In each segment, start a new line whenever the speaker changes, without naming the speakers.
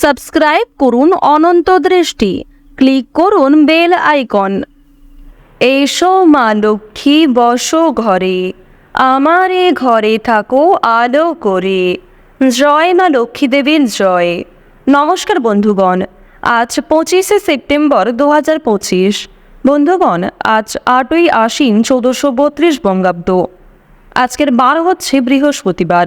Subscribe করুন অনন্ত দৃষ্টি। Click করুন বেল আইকন। এসো মা লক্ষ্মী, বসো ঘরে। আমার ঘরে থাকো, আলো করে। জয় মা লক্ষ্মী দেবীর জয়। নমস্কার বন্ধুগণ, আজ পঁচিশে সেপ্টেম্বর দু হাজার পঁচিশ। বন্ধুগণ, আজ আটই আশ্বিন চৌদ্দশো বত্রিশ বঙ্গাব্দ। আজকের বার হচ্ছে বৃহস্পতিবার।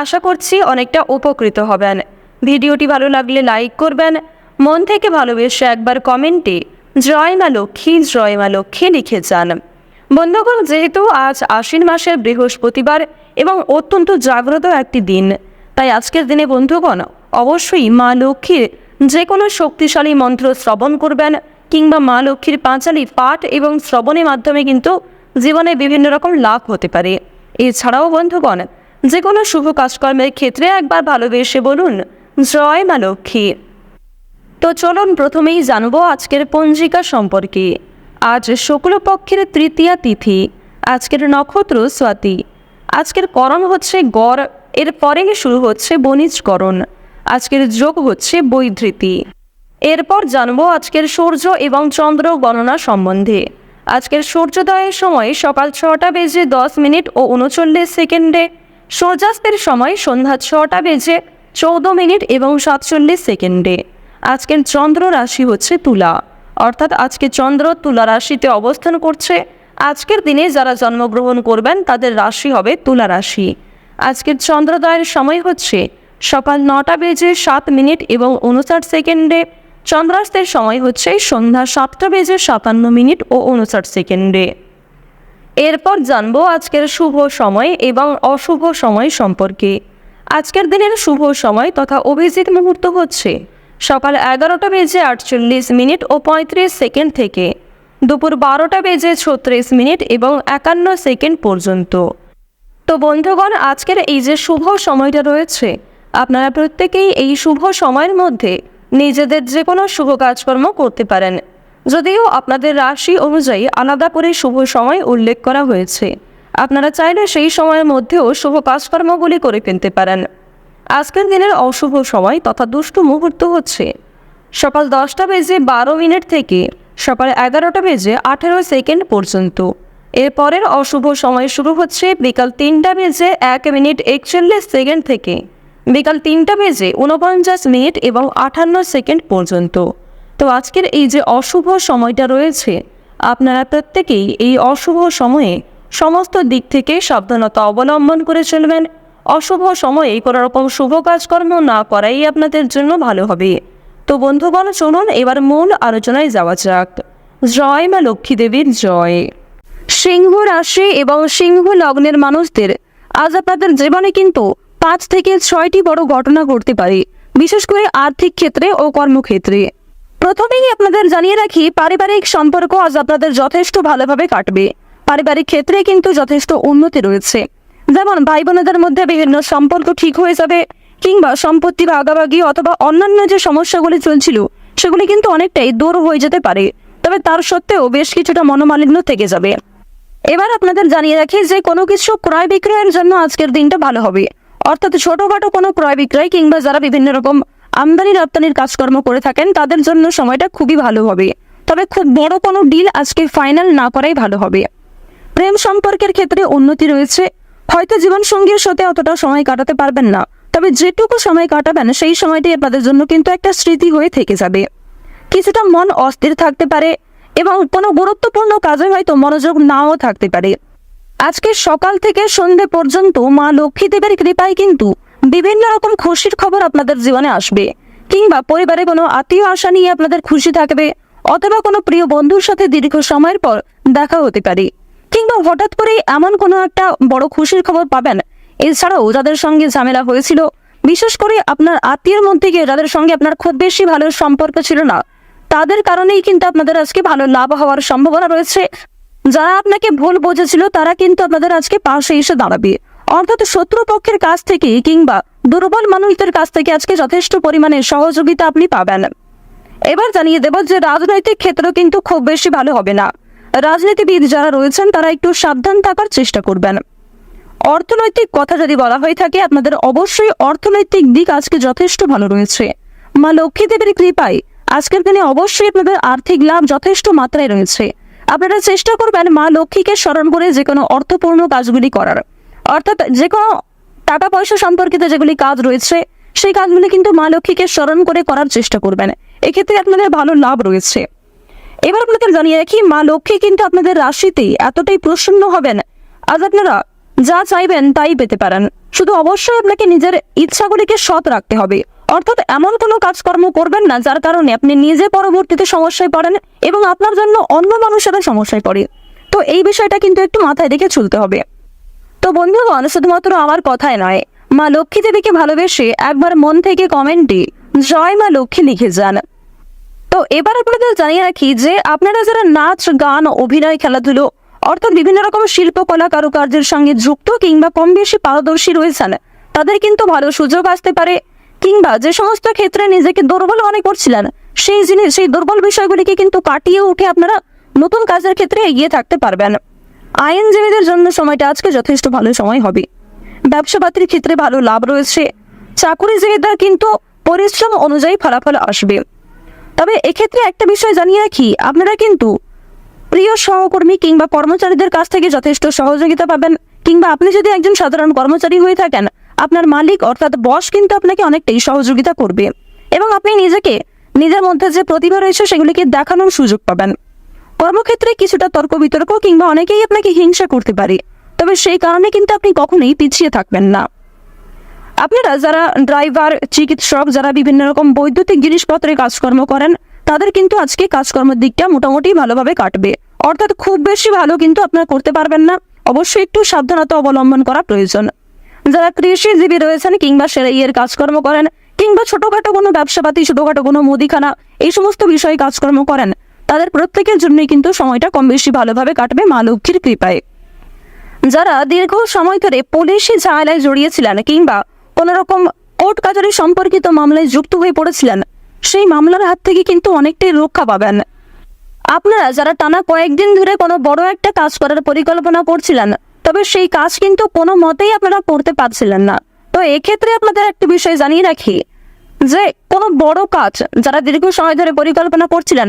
আশা করছি অনেকটা উপকৃত হবেন। ভিডিওটি ভালো লাগলে লাইক করবেন। মন থেকে ভালোবেসে একবার কমেন্টে জয় মা লক্ষ্মী, জয় মা লক্ষ্মী লিখে যান। বন্ধুগণ, যেহেতু আজ আশ্বিন মাসের বৃহস্পতিবার এবং অত্যন্ত জাগ্রত একটি দিন, তাই আজকের দিনে বন্ধুগণ, অবশ্যই মা লক্ষ্মীর যে কোনো শক্তিশালী মন্ত্র শ্রবণ করবেন কিংবা মা লক্ষ্মীর পাঁচালি পাঠ এবং শ্রবণের মাধ্যমে কিন্তু জীবনে বিভিন্ন রকম লাভ হতে পারে। এছাড়াও বন্ধুগণ যে কোনো শুভ কাজকর্মের ক্ষেত্রে একবার ভালোবেসে বলুন, জয় মা লক্ষ্মী। তো চলুন প্রথমেই জানব আজকের পঞ্জিকা সম্পর্কে। আজ শুক্লপক্ষের তৃতীয়া তিথি, আজকের নক্ষত্র স্বাতি। আজকের করণ হচ্ছে গড়, এর পরে শুরু হচ্ছে বণিজকরণ। আজকের যোগ হচ্ছে বৈধৃতি। এরপর জানব আজকের সূর্য এবং চন্দ্র গণনা সম্বন্ধে। আজকের সূর্যোদয়ের সময় সকাল ছটা বেজে দশ মিনিট ও উনচল্লিশ সেকেন্ডে সূর্যাস্তের সময় সন্ধ্যা ছটা বেজে চৌদ্দ মিনিট এবং সাতচল্লিশ সেকেন্ডে। আজকের চন্দ্র রাশি হচ্ছে তুলা। অর্থাৎ আজকে চন্দ্র তুলা রাশিতে অবস্থান করছে। আজকের দিনে যারা জন্মগ্রহণ করবেন, তাদের রাশি হবে তুলা রাশি। আজকের চন্দ্রোদয়ের সময় হচ্ছে সকাল নটা বেজে সাত মিনিট এবং উনষাট সেকেন্ডে। চন্দ্রাস্তের সময় হচ্ছে সন্ধ্যা সাতটা বেজে সাতান্ন মিনিট ও উনষাট সেকেন্ডে। এরপর জানব আজকের শুভ সময় এবং অশুভ সময় সম্পর্কে। আজকের দিনের শুভ সময় তথা অভিজিৎ মুহূর্ত হচ্ছে সকাল এগারোটা বেজে আটচল্লিশ মিনিট ও পঁয়ত্রিশ সেকেন্ড থেকে। দুপুর বারোটা বেজে ছত্রিশ মিনিট এবং একান্ন সেকেন্ড পর্যন্ত। তো বন্ধুগণ, আজকের এই যে শুভ সময়টা রয়েছে, আপনারা প্রত্যেকেই এই শুভ সময়ের মধ্যে নিজেদের যে কোনো শুভ কাজকর্ম করতে পারেন। যদিও আপনাদের রাশি অনুযায়ী আলাদা করে শুভ সময় উল্লেখ করা হয়েছে। আপনারা চাইলে সেই সময়ের মধ্যেও শুভ কাজকর্মগুলি করে ফেলতে পারেন। আজকের দিনের অশুভ সময় তথা দুষ্টু মুহূর্ত হচ্ছে। সকাল দশটা বেজে বারো মিনিট থেকে সকাল এগারোটা বেজে আঠেরো সেকেন্ড পর্যন্ত। এরপরের অশুভ সময় শুরু হচ্ছে বিকাল তিনটা বেজে এক মিনিট একচল্লিশ সেকেন্ড থেকে। বিকাল তিনটা বেজে উনপঞ্চাশ মিনিট এবং আটান্ন সেকেন্ড পর্যন্ত। তো আজকের এই যে অশুভ সময়টা রয়েছে, আপনারা প্রত্যেকেই এই অশুভ সময়ে সমস্ত দিক থেকে সাবধানতা অবলম্বন করে চলবেন। অশুভ সময়ে কোনো রকম শুভ কাজকর্ম না করাই আপনাদের জন্য ভালো হবে। তো বন্ধুগণ, চলুন এবার মূল আলোচনায় যাওয়া যাক। জয় মা লক্ষ্মী দেবীর জয়। সিংহ রাশি এবং সিংহ লগ্নের মানুষদের আজ আপনাদের জীবনে কিন্তু পাঁচ থেকে ছয়টি বড় ঘটনা ঘটতে পারে, বিশেষ করে আর্থিক ক্ষেত্রে ও কর্মক্ষেত্রে। প্রথমেই আপনাদের জানিয়ে রাখি, পারিবারিক সম্পর্ক আজ আপনাদের যথেষ্ট ভালোভাবে কাটবে। পারিবারিক ক্ষেত্রে কিন্তু যথেষ্ট উন্নতি রয়েছে। যেমন ভাই বোনেদের মধ্যে বিভিন্ন সম্পর্ক ঠিক হয়ে যাবে, কিংবা সম্পত্তি বা ভাগাভাগি অথবা অন্যান্য যে সমস্যাগুলি চলছিল, সেগুলি কিন্তু অনেকটাই দূর হয়ে যেতে পারে। তবে তার সত্ত্বেও বেশ কিছুটা মনোমালিন্য থেকে যাবে। এবার আপনাদের জানিয়ে রাখি যে কোনো কিছু ক্রয় বিক্রয়ের জন্য আজকের দিনটা ভালো হবে। অর্থাৎ ছোটখাটো কোনো ক্রয় বিক্রয় কিংবা যারা বিভিন্ন রকম আমদানি রপ্তানির কাজকর্ম করে থাকেন, তাদের জন্য সময়টা খুবই ভালো হবে। তবে খুব বড় কোনো ডিল আজকে ফাইনাল না করাই ভালো হবে। প্রেম সম্পর্কের ক্ষেত্রে উন্নতি রয়েছে। হয়তো জীবনসঙ্গীর সাথে অতটা সময় কাটাতে পারবেন না, তবে যেটুকু সময় কাটাবেন, সেই সময়টি আপনাদের জন্য কিন্তু একটা স্মৃতি হয়ে থেকে যাবে। কিছুটা মন অস্থির থাকতে পারে এবং কোনো গুরুত্বপূর্ণ কাজে হয়তো মনোযোগ নাও থাকতে পারে। আজকে সকাল থেকে সন্ধে পর্যন্ত মা লক্ষ্মী দেবের কৃপায় কিন্তু বিভিন্ন রকম খুশির খবর আপনাদের জীবনে আসবে। কিংবা পরিবারে কোনো আত্মীয় আশা নিয়ে আপনাদের খুশি থাকবে, অথবা কোনো প্রিয় বন্ধুর সাথে দীর্ঘ সময়ের পর দেখা হতে পারে। কিংবা হঠাৎ করেই এমন কোনো একটা বড় খুশির খবর পাবেন। এছাড়াও যাদের সঙ্গে ঝামেলা হয়েছিল, বিশেষ করে আপনার আত্মীয়ের মধ্যে গিয়ে যাদের সঙ্গে আপনার খুব বেশি ভালো সম্পর্ক ছিল না, তাদের কারণেই কিন্তু আপনাদের আজকে ভালো লাভ হওয়ার সম্ভাবনা রয়েছে। যারা আপনাকে ভুল বুঝেছিল, তারা কিন্তু আপনাদের আজকে পাশে এসে দাঁড়াবে। অর্থাৎ শত্রুপক্ষের কাছ থেকে কিংবা দুর্বল মানুষদের কাছ থেকে আজকে যথেষ্ট পরিমাণে সহযোগিতা আপনি পাবেন। এবার জানিয়ে দেব যে রাজনৈতিক ক্ষেত্র কিন্তু খুব বেশি ভালো হবে না। রাজনীতিবিদ যারা রয়েছেন, তারা একটু সাবধান থাকার চেষ্টা করবেন। অর্থনৈতিক কথা যদি বলা হয়ে থাকে, আপনাদের অবশ্যই অর্থনৈতিক দিক আজকে যথেষ্ট ভালো রয়েছে। মা লক্ষ্মী দেবীর কৃপায় আজকের দিনে অবশ্যই আপনাদের আর্থিক লাভ যথেষ্ট মাত্রায় রয়েছে। আপনারা চেষ্টা করবেন মা লক্ষ্মীকে স্মরণ করে যে কোনো অর্থপূর্ণ কাজগুলি করার। অর্থাৎ যে কোনো টাকা পয়সা সম্পর্কিত যেগুলি কাজ রয়েছে, সেই কাজগুলি কিন্তু মা লক্ষ্মীকে স্মরণ করে করার চেষ্টা করবেন। এক্ষেত্রে আপনাদের ভালো লাভ রয়েছে। এবার আপনাদের জানিয়ে রাখি, মা লক্ষ্মী কিন্তু আপনাদের রাশিতে এতটাই প্রসন্ন হবেন। আজ আপনারা যা চাইবেন তাই পেতে পারেন। শুধু অবশ্যই আপনাকে নিজের ইচ্ছাগুলিকে সৎ রাখতে হবে। অর্থাৎ এমন কোনো কাজকর্ম করবেন না, যার কারণে আপনি নিজে পরবর্তীতে সমস্যায় পড়েন এবং আপনার জন্য অন্য মানুষেরা সমস্যায় পড়ে। তো এই বিষয়টা কিন্তু একটু মাথায় রেখে চলতে হবে। তো বন্ধুগণ, শুধুমাত্র আমার কথায় নয়, মা লক্ষ্মী দেবীকে ভালোবেসে একবার মন থেকে কমেন্টে জয় মা লক্ষ্মী লিখে যান। তো এবার আপনাদের জানিয়ে রাখি যে, আপনারা যারা নাচ, গান, অভিনয়, খেলাধুলো, অর্থাৎ বিভিন্ন রকম শিল্পকলা কারুকার্যের সঙ্গে যুক্ত কিংবা কম বেশি পারদর্শী রয়েছেন, তাদের কিন্তু ভালো সুযোগ আসতে পারে, কিংবা যে সমস্ত ক্ষেত্রে নিজেকে দুর্বল মনে করছিলেন, সেই জিনিস, সেই দুর্বল বিষয়গুলিকে কিন্তু কাটিয়ে উঠে আপনারা নতুন কাজের ক্ষেত্রে এগিয়ে থাকতে পারবেন। আইনজীবীদের জন্য সময়টা আজকে যথেষ্ট ভালো সময় হবে। ব্যবসাপাতির ক্ষেত্রে ভালো লাভ রয়েছে। চাকুরিজীবীদের কিন্তু পরিশ্রম অনুযায়ী ফলাফল আসবে। তবে এক্ষেত্রে একটা বিষয় জানিয়ে রাখি, আপনারা কিন্তু প্রিয় সহকর্মী কিংবা কর্মচারীদের কাছ থেকে যথেষ্ট সহযোগিতা পাবেন। কিংবা আপনি যদি একজন সাধারণ কর্মচারী হয়ে থাকেন, আপনার মালিক অর্থাৎ বস কিন্তু আপনাকে অনেকটাই সহযোগিতা করবে। এবং আপনি নিজেকে, নিজের মধ্যে যে প্রতিভা রয়েছে সেগুলিকে দেখানোর সুযোগ পাবেন। কর্মক্ষেত্রে কিছুটা তর্ক বিতর্ক কিংবা অনেকেই আপনাকে হিংসা করতে পারে। তবে সেই কারণে কিন্তু আপনি কখনোই পিছিয়ে থাকবেন না। আপনারা যারা ড্রাইভার, চিকিৎসক, যারা বিভিন্ন রকম বৈদ্যুতিক জিনিসপত্রে কাজকর্ম করেন, তাদের কিন্তু আজকে কাজকর্মের দিকটা মোটামুটি ভালোভাবে কাটবে। অর্থাৎ খুব বেশি ভালো কিন্তু আপনারা করতে পারবেন না। অবশ্যই একটু সাবধানতা অবলম্বন করা প্রয়োজন। যারা কৃষিজীবী রয়েছেন কিংবা সেরাইয়ের কাজকর্ম করেন, কিংবা ছোটখাটো কোনো ব্যবসাপাতি, ছোটখাটো কোনো মুদিখানা, এই সমস্ত বিষয়ে কাজকর্ম করেন তাদের প্রত্যেকের জন্যই কিন্তু সময়টা কম বেশি ভালোভাবে কাটবে মা লক্ষ্মীর কৃপায়। যারা দীর্ঘ সময় ধরে পুলিশি ঝামেলায় জড়িয়েছিলেন কিংবা কোনো রকম কোর্ট কাচারি সম্পর্কিত মামলায় যুক্ত হয়ে পড়েছিলেন, সেই মামলার হাত থেকে কিন্তু অনেকটাই রক্ষা পাবেন। আপনারা যারা টানা কয়েকদিন ধরে কোনো বড় একটা কাজ করার পরিকল্পনা করছিলেন, তবে সেই কাজ কিন্তু কোনো মতেই আপনারা করতে পারছিলেন না। তো এক্ষেত্রে আপনাদের একটা বিষয় জানিয়ে রাখি, যে কোনো বড় কাজ যারা দীর্ঘ সময় ধরে পরিকল্পনা করছিলেন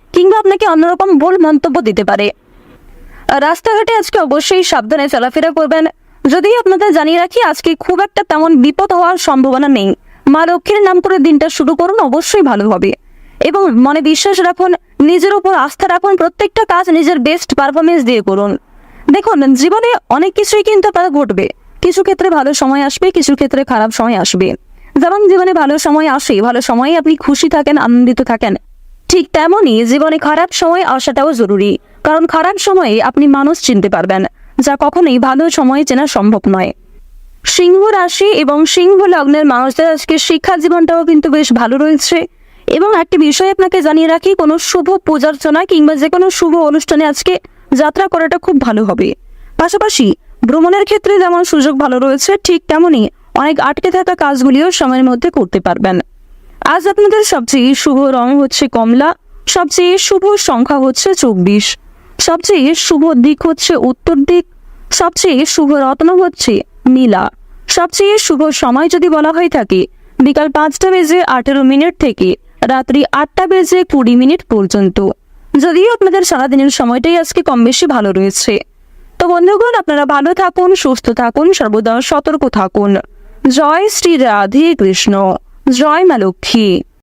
কিংবা আপনাকে অন্যরকম ভুল মন্তব্য দিতে পারে। রাস্তাঘাটে আজকে অবশ্যই সাবধানে চলাফেরা করবেন। যদিও আপনাদের জানিয়ে রাখি, আজকে খুব একটা তেমন বিপদ হওয়ার সম্ভাবনা নেই। মা লক্ষ্মীর নাম করে দিনটা শুরু করুন, অবশ্যই ভালো হবে। এবং মনে বিশ্বাস রাখুন, নিজের উপর আস্থা রাখুন, প্রত্যেকটা কাজ নিজের বেস্ট পারফরমেন্স দিয়ে করুন। দেখুন, জীবনে অনেক কিছুই কিন্তু আপনার ঘটবে। কিছু ক্ষেত্রে ভালো সময় আসবে, কিছু ক্ষেত্রে খারাপ সময় আসবে। যেমন জীবনে ভালো সময় আসে, ভালো সময়ে আপনি খুশি থাকেন, আনন্দিত থাকেন। ঠিক তেমনই জীবনে খারাপ সময় আসাটাও জরুরি। কারণ খারাপ সময়ে আপনি মানুষ চিনতে পারবেন, যা কখনোই ভালো সময়ে চেনা সম্ভব নয়। সিংহ রাশি এবং সিংহ লগ্নের মানুষদের আজকে শিক্ষা জীবনটাও কিন্তু বেশ ভালো রয়েছে। এবং একটি বিষয় আপনাকে জানিয়ে রাখি, কোনো শুভ পূজার্চনা কিংবা যে কোনো শুভ অনুষ্ঠানে আজকে যাত্রা করাটা খুব ভালো হবে। পাশাপাশি ভ্রমণের ক্ষেত্রে যেমন সুযোগ ভালো রয়েছে, ঠিক তেমনই অনেক আটকে থাকা কাজগুলিও সময়ের মধ্যে করতে পারবেন। আজ আপনাদের সবচেয়ে শুভ রং হচ্ছে কমলা, সবচেয়ে শুভ সংখ্যা হচ্ছে চব্বিশ, সবচেয়ে শুভ দিক হচ্ছে উত্তর দিক, সবচেয়ে শুভ রত্ন হচ্ছে নীলা, সবচেয়ে শুভ সময় যদি বলা হয়ে থাকে, বিকাল পাঁচটা বেজে আঠেরো মিনিট থেকে রাত্রি আটটা বেজে কুড়ি মিনিট পর্যন্ত। যদিও আপনাদের সারাদিনের সময়টাই আজকে কম বেশি ভালো রয়েছে। তো বন্ধুগণ, আপনারা ভালো থাকুন, সুস্থ থাকুন, সর্বদা সতর্ক থাকুন। জয় শ্রী রাধে কৃষ্ণ। জয় মা লক্ষ্মী।